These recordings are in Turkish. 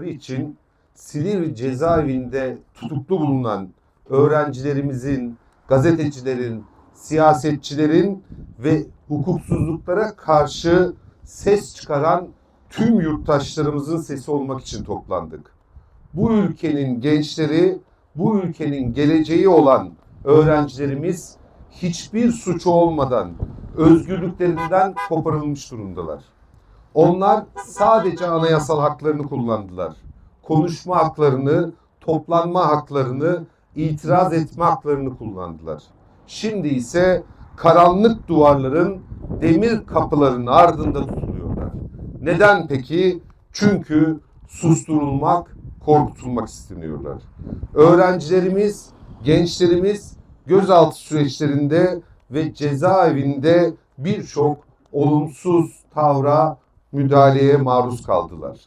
yaptıkları için Silivri cezaevinde tutuklu bulunan öğrencilerimizin, gazetecilerin, siyasetçilerin ve hukuksuzluklara karşı ses çıkaran tüm yurttaşlarımızın sesi olmak için toplandık. Bu ülkenin gençleri, bu ülkenin geleceği olan öğrencilerimiz hiçbir suçu olmadan özgürlüklerinden koparılmış durumdalar. Onlar sadece anayasal haklarını kullandılar. Konuşma haklarını, toplanma haklarını, itiraz etme haklarını kullandılar. Şimdi ise karanlık duvarların demir kapıların ardında tutuluyorlar. Neden peki? Çünkü susturulmak, korkutulmak isteniyorlar. Öğrencilerimiz, gençlerimiz gözaltı süreçlerinde ve cezaevinde birçok olumsuz tavra, müdahaleye maruz kaldılar.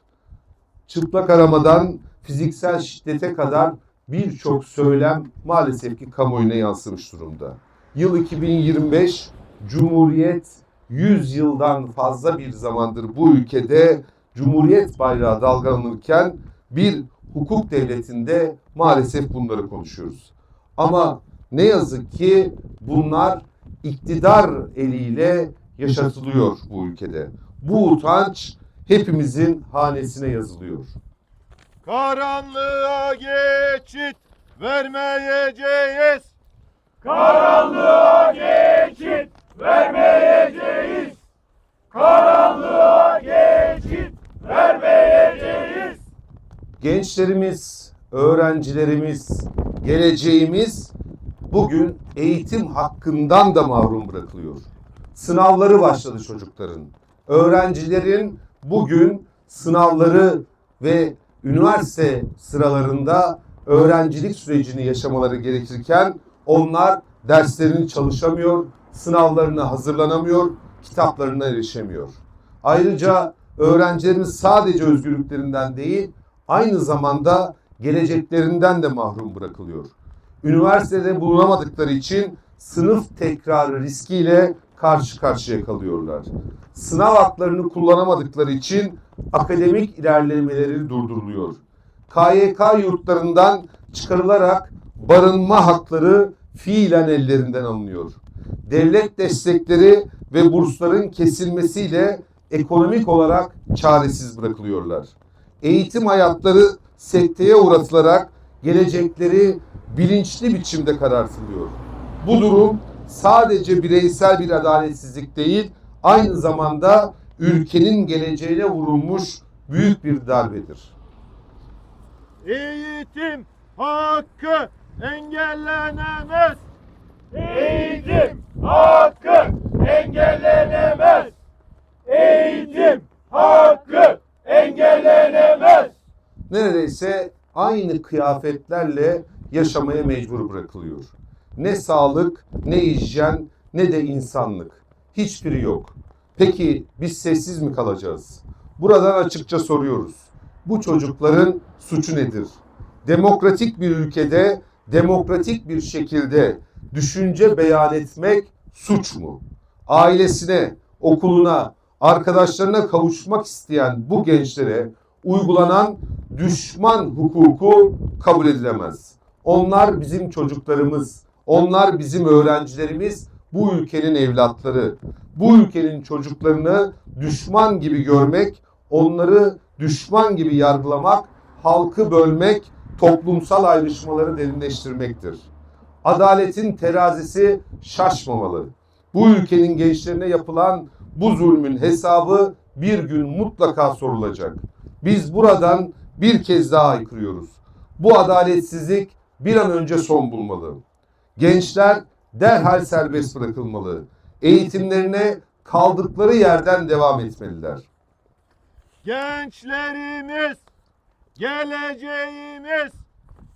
Çıplak aramadan fiziksel şiddete kadar birçok söylem maalesef ki kamuoyuna yansımış durumda. Yıl 2025 Cumhuriyet 100 yıldan fazla bir zamandır bu ülkede Cumhuriyet bayrağı dalgalanırken bir hukuk devletinde maalesef bunları konuşuyoruz. Ama ne yazık ki bunlar iktidar eliyle yaşatılıyor bu ülkede. Bu utanç hepimizin hanesine yazılıyor. Karanlığa geçit vermeyeceğiz. Karanlığa geçit vermeyeceğiz. Karanlığa geçit vermeyeceğiz. Gençlerimiz, öğrencilerimiz, geleceğimiz bugün eğitim hakkından da mahrum bırakılıyor. Sınavları başladı çocukların. Öğrencilerin bugün sınavları ve üniversite sıralarında öğrencilik sürecini yaşamaları gerekirken onlar derslerini çalışamıyor, sınavlarına hazırlanamıyor, kitaplarına erişemiyor. Ayrıca öğrencilerimiz sadece özgürlüklerinden değil, aynı zamanda geleceklerinden de mahrum bırakılıyor. Üniversitede bulunamadıkları için sınıf tekrarı riskiyle karşı karşıya kalıyorlar. Sınav haklarını kullanamadıkları için akademik ilerlemeleri durduruluyor. KYK yurtlarından çıkarılarak barınma hakları fiilen ellerinden alınıyor. Devlet destekleri ve bursların kesilmesiyle ekonomik olarak çaresiz bırakılıyorlar. Eğitim hayatları sekteye uğratılarak gelecekleri bilinçli biçimde karartılıyor. Bu durum sadece bireysel bir adaletsizlik değil, aynı zamanda ülkenin geleceğine vurulmuş büyük bir darbedir. Eğitim hakkı engellenemez. Eğitim hakkı engellenemez. Eğitim hakkı engellenemez. Neredeyse aynı kıyafetlerle yaşamaya mecbur bırakılıyor. Ne sağlık, ne hijyen, ne de insanlık. Hiçbiri yok. Peki biz sessiz mi kalacağız? Buradan açıkça soruyoruz. Bu çocukların suçu nedir? Demokratik bir ülkede demokratik bir şekilde düşünce beyan etmek suç mu? Ailesine, okuluna, arkadaşlarına kavuşmak isteyen bu gençlere uygulanan düşman hukuku kabul edilemez. Onlar bizim çocuklarımız, onlar bizim öğrencilerimiz, bu ülkenin evlatları. Bu ülkenin çocuklarını düşman gibi görmek, onları düşman gibi yargılamak, halkı bölmek, toplumsal ayrışmaları derinleştirmektir. Adaletin terazisi şaşmamalı. Bu ülkenin gençlerine yapılan bu zulmün hesabı bir gün mutlaka sorulacak. Biz buradan bir kez daha aykırıyoruz. Bu adaletsizlik bir an önce son bulmalı. Gençler derhal serbest bırakılmalı. Eğitimlerine kaldıkları yerden devam etmeliler. Gençlerimiz, geleceğimiz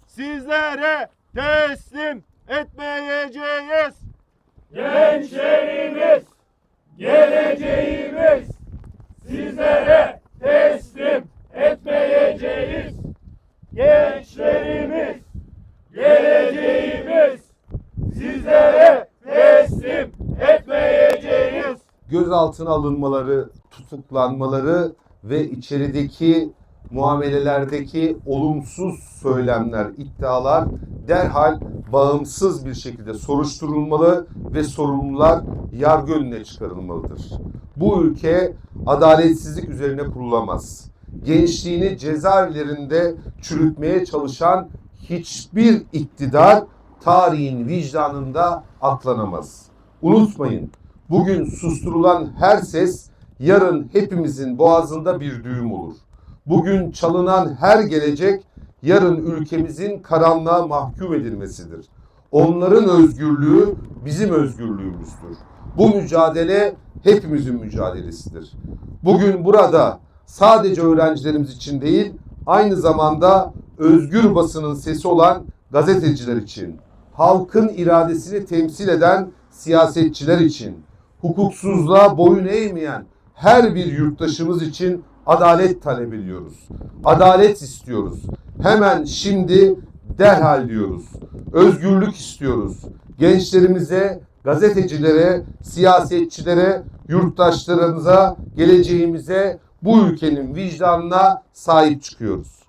sizlere teslim etmeyeceğiz. Gençlerimiz, geleceğimiz sizlere teslim etmeyeceğiz. Gençlerimiz, geleceğimiz sizlere teslim etmeyeceğiz. Gözaltına alınmaları, tutuklanmaları ve içerideki muamelelerdeki olumsuz söylemler, iddialar derhal bağımsız bir şekilde soruşturulmalı ve sorumlular yargı önüne çıkarılmalıdır. Bu ülke adaletsizlik üzerine kurulamaz. Gençliğini cezaevlerinde çürütmeye çalışan hiçbir iktidar tarihin vicdanında atlanamaz. Unutmayın, bugün susturulan her ses yarın hepimizin boğazında bir düğüm olur. Bugün çalınan her gelecek yarın ülkemizin karanlığa mahkum edilmesidir. Onların özgürlüğü bizim özgürlüğümüzdür. Bu mücadele hepimizin mücadelesidir. Bugün burada sadece öğrencilerimiz için değil, aynı zamanda özgür basının sesi olan gazeteciler için, halkın iradesini temsil eden siyasetçiler için, hukuksuzluğa boyun eğmeyen her bir yurttaşımız için adalet talep ediyoruz. Adalet istiyoruz. Hemen şimdi derhal diyoruz. Özgürlük istiyoruz. Gençlerimize, gazetecilere, siyasetçilere, yurttaşlarımıza, geleceğimize, bu ülkenin vicdanına sahip çıkıyoruz.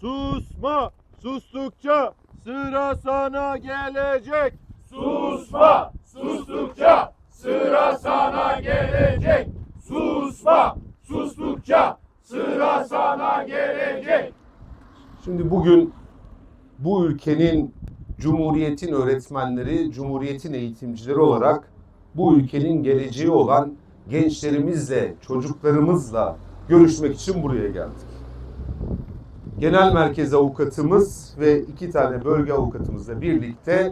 Susma. Sustukça sıra sana gelecek. Susma, sustukça sıra sana gelecek. Susma, sustukça sıra sana gelecek. Şimdi bugün bu ülkenin Cumhuriyet'in öğretmenleri, Cumhuriyet'in eğitimcileri olarak bu ülkenin geleceği olan gençlerimizle, çocuklarımızla görüşmek için buraya geldik. Genel merkez avukatımız ve iki tane bölge avukatımızla birlikte